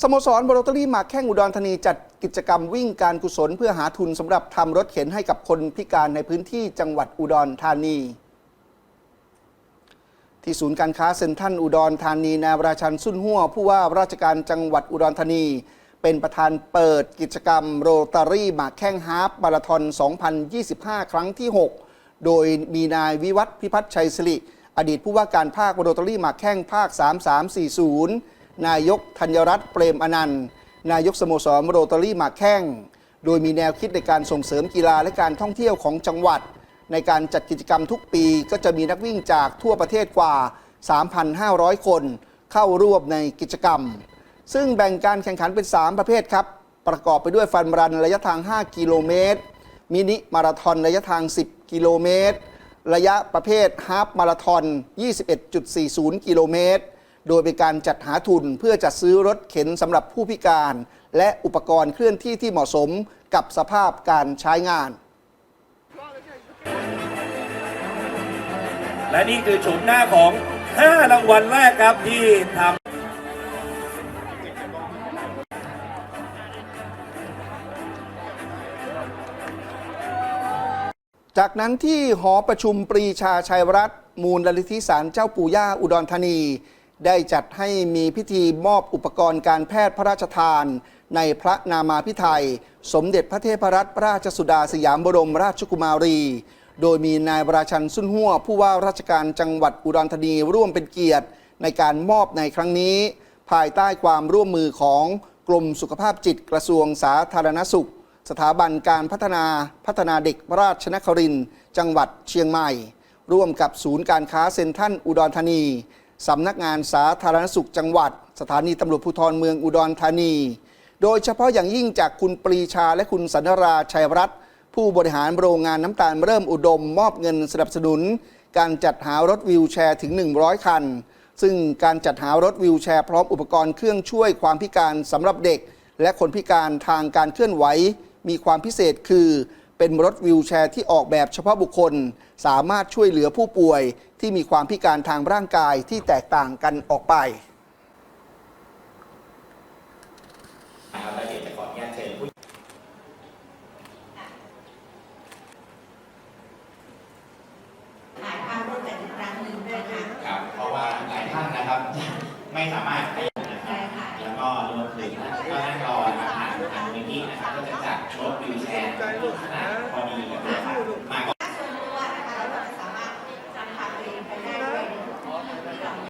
สโมสรโรอตารี่หมากแข้งอุดรธานีจัดกิจกรรมวิ่งการกุศลเพื่อหาทุนสำหรับทำรถเข็นให้กับคนพิการในพื้นที่จังหวัดอุดรธานี ที่ศูนย์การค้าเซ็นทรัลอุดรธานีนายราชันสุนหัวผู้ว่าราชการจังหวัดอุดรธานี เป็นประธานเปิดกิจกรรมโรตารี่หมากแข้งฮาล์ฟมาราธอน 2025 ครั้งที่ 6 โดยมีนายวิวัฒน์พิพัฒน์ชัยสิริอดีตผู้ว่าการภาคโรตารี่หมากแข้งภาค 3340 นายกธัญรัตน์เปรมอนันต์ นายกสโมสรโรตารี่หมากแข้ง โดยมีแนวคิดในการส่งเสริมกีฬาและการท่องเที่ยวของจังหวัด ในการจัดกิจกรรมทุกปีก็จะมีนักวิ่งจากทั่วประเทศกว่า 3,500 คนเข้าร่วมในกิจกรรม ซึ่งแบ่งการแข่งขันเป็น 3 ประเภทครับ ประกอบไปด้วยฟันรันระยะทาง 5 กิโลเมตร มินิมาราธอนระยะทาง 10 กิโลเมตร ระยะประเภทฮาฟมาราธอน 21.40 กิโลเมตร โดยเป็นการจัดหาทุนเพื่อจัดซื้อรถเข็นสำหรับผู้พิการ และอุปกรณ์เคลื่อนที่ที่เหมาะสมกับสภาพการใช้งาน และนี่คือชมหน้าของ 5 รางวัลแรกครับที่ทำจากนั้นที่หอประชุมปรีชาชัยรัตน์มูลนิธิสารเจ้าปู่ย่าอุดรธานี ได้จัดให้มีพิธีมอบอุปกรณ์การแพทย์พระราชทาน ในพระนามาพิไทย สมเด็จพระเทพรัตนราชสุดาสยามบรมราชกุมารี โดยมีนายประชันสุนหัวผู้ว่าราชการจังหวัดอุดรธานีร่วมเป็นเกียรติ ในการมอบในครั้งนี้ ภายใต้ความร่วมมือของกรมสุขภาพจิตกระทรวงสาธารณสุข สถาบันการพัฒนาพัฒนาเด็กราชนครินจังหวัดเชียงใหม่ ร่วมกับศูนย์การค้าเซ็นทรัลอุดรธานี สำนักงานสาธารณสุขจังหวัด สถานีตำรวจภูธรเมืองอุดรธานี โดยเฉพาะอย่างยิ่งจากคุณปรีชาและคุณสันราชัยรัตน์ผู้บริหารโรงงานน้ำตาลเริ่มอุดม มอบเงินสนับสนุน การจัดหารถวิวแชร์ถึง 100 คัน ซึ่งการจัดหารถวิวแชร์พร้อมอุปกรณ์เครื่องช่วยความพิการสำหรับเด็ก และคนพิการทางการเคลื่อนไหว มีความพิเศษคือ เป็นรถวิวแชร์ที่ออกแบบเฉพาะบุคคลสามารถช่วยเหลือผู้ป่วยที่มีความพิการทางร่างกายที่แตกต่างกันออกไปนะครับแล้วเดี๋ยวจะขออนุญาตเชิญผู้ถ่ายภาพร่วมกันอีกครั้งหนึ่งด้วยค่ะครับเพราะว่าหลายท่านนะครับ ไม่สามารถ